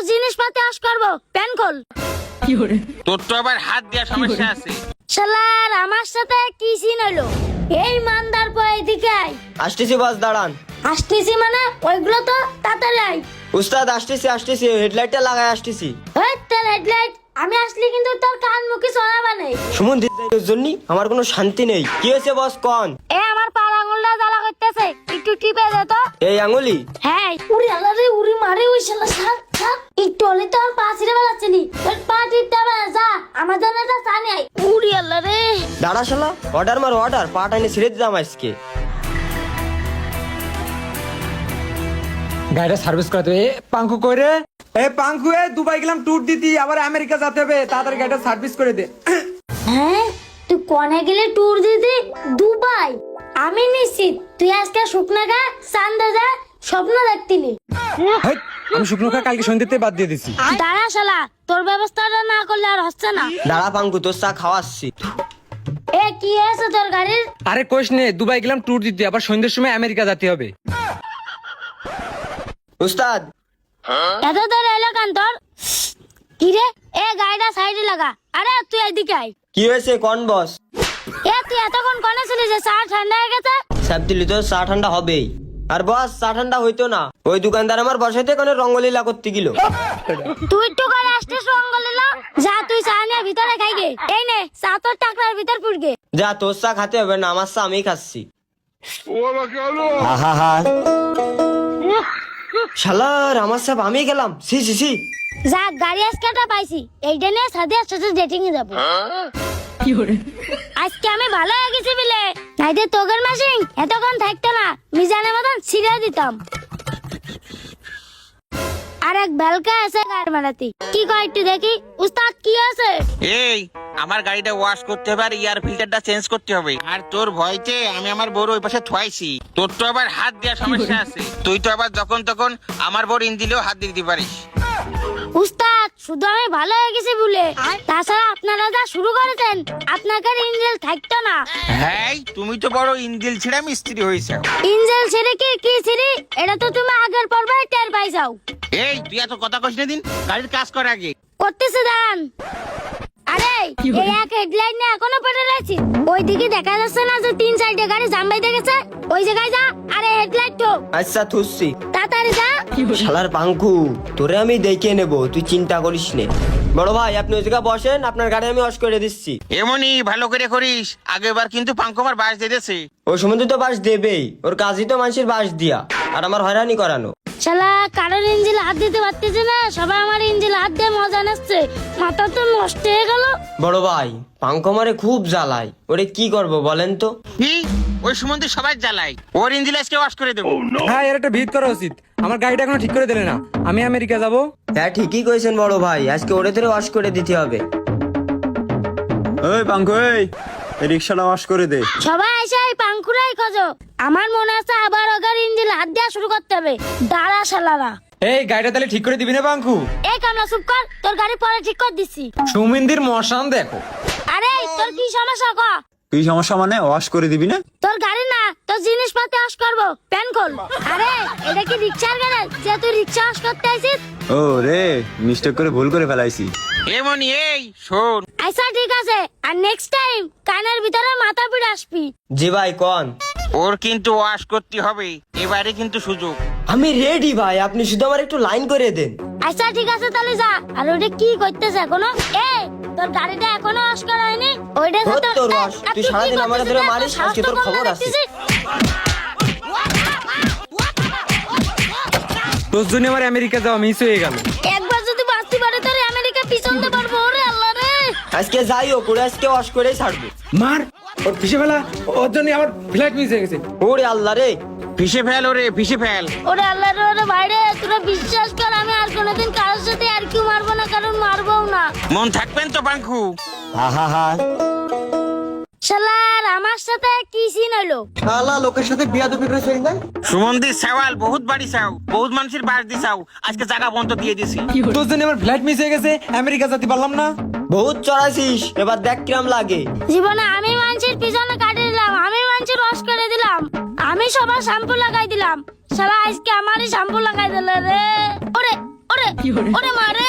তোর জিনিসপাতি আস করব। প্যান খোল। তোর তো আবার হাত দেওয়ার সমস্যা আছে। শালার আমার সাথে কি সিন হলো? এই মানদার আসতেছি বস দাঁড়ান। আসতেছি মানে ওইগুলো তো তাড়াতাড়ি উস্তাদ আসতেছি আসতেছি হেডলাইটটা লাগাই আসতেছি। ওই তোর হেডলাইট আমি আসলে কিন্তু তোর কান মুখে চড়াবা নেই। সুমন দিদির জন্য আমার কোনো শান্তি নেই। কি হয়েছে বস কন? এ আমার পাড় আঙুলটা জ্বালা করতেছে। একটু টিপে দে তো। এই আঙুলি। হ্যাঁ উড়ি আল্লাহ রে উড়ি মারে ওই শালা সার একটু তো আর পা ছিঁড়ে বেড়াচ্ছে নি। তোর পা টিপতে যা। আমার জন্য একটা চা নিয়ে উড়ি আল্লাহ রে। দাঁড়া শালা অর্ডার মার অর্ডার পাটা এনে ছিঁড়ে দিতাম আজকে। গাড়িটা সার্ভিস করাতে। এ পাঙ্কু করে এ পাঙ্কু এ দুবাই গেলাম ট্যুর দিতি। আবার আমেরিকা যেতে হবে। তাড়াতাড়ি গাড়িটা সার্ভিস করে দে। হ্যাঁ তুই কনে গেলে ট্যুর দিতে? দুবাই। আমি নিশ্চিত তুই আজকে শুকনা গা চান্দা যা। স্বপ্ন আমি শুকনো খা কালকে সন্ধ্যেতে বাদ দিয়ে দিছি। দাঁড়া শালা তোর ব্যবস্থাটা না করলে আর হচ্ছে না। দাঁড়া পাঙ্কু তোর চা খাওয়াচ্ছি। এ কি হয়েছে তোর গাড়ির? আরে নে দুবাই গেলাম ট্যুর দিতে আবার সন্ধ্যের সময় আমেরিকা যেতে হবে। উস্তাদ। এত তোর এলো কান তোর? কি রে? এ গাড়িটা সাইডে লাগা। আরে তুই এদিকে আয়। কি হয়েছে কন বস এ তুই এতক্ষণ কনে ছিলি যে চা ঠান্ডা হয়ে গেছে? দিলি তো চা ঠান্ডা হবেই। আর বস চা ঠান্ডা হইতো না। ওই দোকানদার আমার বসাইতে কোনো রঙ্গলীলা করতে গেল। তুই একটু করে আসছিস রঙ্গলিলা যা তুই চা নিয়ে ভিতরে খাই গে এই নে চা তোর টাকরার ভিতর পুড়গে যা তোর চা খাতে হবে না আমার চা আমি খাচ্ছি। আহা শালার আমার সব আমি গেলাম সি সি সি যা গাড়ি আজকেটা পাইছি। এইটা নিয়ে সাথে সাথে ডেটিং এ যাব। আজকে আমি ভালো হয়ে গেছি বিলে। নাইতে তোগের মাসিং এতক্ষণ থাকতো না। মিজানের মতন ছিঁড়ে দিতাম। আর এক বেলকা গাড়ি মারাতি। কি কয় একটু দেখি? উস্তাদ কি আছে? এই আমার গাড়িটা ওয়াশ করতে হবে আর এয়ার ফিল্টারটা চেঞ্জ করতে হবে। আর তোর ভয়তে আমি আমার বড় ওই পাশে থুয়াইছি। তোর তো আবার হাত দেওয়ার সমস্যা আছে। তুই তো আবার যখন তখন আমার বড় ইন দিলেও হাত দিতে পারিস। উস্তাদ শুধু আমি ভালো হয়ে গেছি বলে তাছাড়া আপনারা যা শুরু করেছেন আপনাকে ইঞ্জেল থাকতো না। হ্যাঁ তুমি তো বড় ইঞ্জেল ছিঁড়া মিস্ত্রি হয়েছে। ইঞ্জেল ছেড়ে কি কি ছিড়ি এটা তো তুমি আগের পর্বে টের পাই যাও এই তুই এত কথা কইস না দিন গাড়ির কাজ কর আগে। করতেছে দান আরে এই এক হেডলাইট নিয়ে এখনও পড়ে রয়েছি। ওইদিকে দেখা যাচ্ছে না যে তিন সাইডে গাড়ি জাম্বাই দেখেছে ওই জায়গায় যা আরে হেডলাইট তো। আচ্ছা থুসছি শালার পাঙ্কু তোরে আমি দেখে নেব তুই চিন্তা করিস নে। বড় ভাই আপনি ওই জায়গায় বসেন আপনার গাড়ি আমি অস করে দিচ্ছি। এমনই ভালো করে করিস আগেবার কিন্তু পাঙ্কমার বাস দিয়েছে ওই সময় তো বাস দেবেই ওর কাজই তো মানুষের বাস দিয়া আর আমার হয়রানি করানো। শালা কারোর ইঞ্জিল হাত দিতে পারতেছে না সবাই আমার ইঞ্জিল হাত দিয়ে মজা নিচ্ছে মাথা তো নষ্ট হয়ে গেল। বড় ভাই পাঙ্কু আমারে খুব জ্বালায় ওরে কি করব বলেন তো? কি? ওই সম্বন্ধে সবাই জ্বালাই ওর আজকে ওয়াশ করে দেবো। হ্যাঁ এর একটা ভিত করা উচিত। আমার গাড়িটা এখনও ঠিক করে দিলে না। আমি আমেরিকা যাব। হ্যাঁ ঠিকই কইছেন বড় ভাই। আজকে ওরে ধরে ওয়াশ করে দিতে হবে। ওই পাঙ্কু এই রিক্সাটা ওয়াশ করে দে। সবাই এসে এই পাঙ্কুরাই খোঁজো। আমার মনে আছে আবার ওগার ইঞ্জিল হাত দেওয়া শুরু করতে হবে। দাঁড়া শালারা। এই গাড়িটা তাহলে ঠিক করে দিবি না পাঙ্কু? এই কামলা চুপ কর। তোর গাড়ি পরে ঠিক করে দিচ্ছি সুমিন্দির মশান দেখো। আরে তোর কি সমস্যা ক? কি সমস্যা মানে ওয়াশ করে দিবি না? তোর গাড়ি না তোর জিনিসপাতি আস করব। প্যান খোল। আরে এটা কি রিক্সার গাড়ি? যে তুই রিক্সা আস করতে আইছিস? ও রে মিস্টেক করে ভুল করে ফেলাইছি। এমনই এই শোন। আচ্ছা ঠিক আছে। আর নেক্সট টাইম কানের ভিতরে মাথা পিড়ে আসবি। জি ভাই কন? ওর কিন্তু ওয়াশ করতে হবে। এবারে কিন্তু সুযোগ। আমি রেডি ভাই আপনি শুধু আমার একটু লাইন করে দেন। আচ্ছা ঠিক আছে তাহলে যা। আর ওটা কি করতেছে এখনও? এ তোর গাড়িটা এখনও ওয়াশ হয়নি ওইটা তো- তোর wash। তুই সারাদিন আমার ধরে? মারিস, আজকে তোর খবর না আছে। দেখতেছিস? তোর জন্য আমার আমেরিকা যাওয়া মিস হয়ে গেল একবার যদি বাঁচতে পারে তাহলে আমেরিকা পিছনতে পারব ওরে আল্লাহ রে আজকে যাই হোক ওরে আজকে ওয়াশ করেই ছাড়বো মার ওর পিছে ফেলা ওর জন্য আমার ফ্লাইট মিস হয়ে গেছে ওরে আল্লাহ রে পিষে ফেল ওরে পিষে ফেল। ওরে আল্লাহ রে ওরে বাইরে তোরা বিশ্বাস কর আমি আর কোনোদিন কারোর সাথে আর কেউ মারবো না কারণ মারবো না। মন থাকবেন তো পাঙ্কু। আহা হা শালার আমার সাথে কি সিন হলো? শালা লোকের সাথে বিয়া দুপি করে চলে সাওয়াল বহুত বাড়ি চাও বহুত মানুষের বাস দিছাও আজকে জায়গা বন্ধ দিয়ে দিছি তোর জন্য আমার ফ্লাইট মিস হয়ে গেছে আমেরিকা যেতে পারলাম না। বহুত চড়াইছিস এবার দেখ কিরাম লাগে। জীবনে আমি মানুষের পিছনে কাটে দিলাম আমি মানুষের রস করে দিলাম। আমি সবার শ্যাম্পু লাগাই দিলাম। সারা আজকে আমারই শ্যাম্পু লাগাই দিল রে। ওরে ওরে ওরে মারে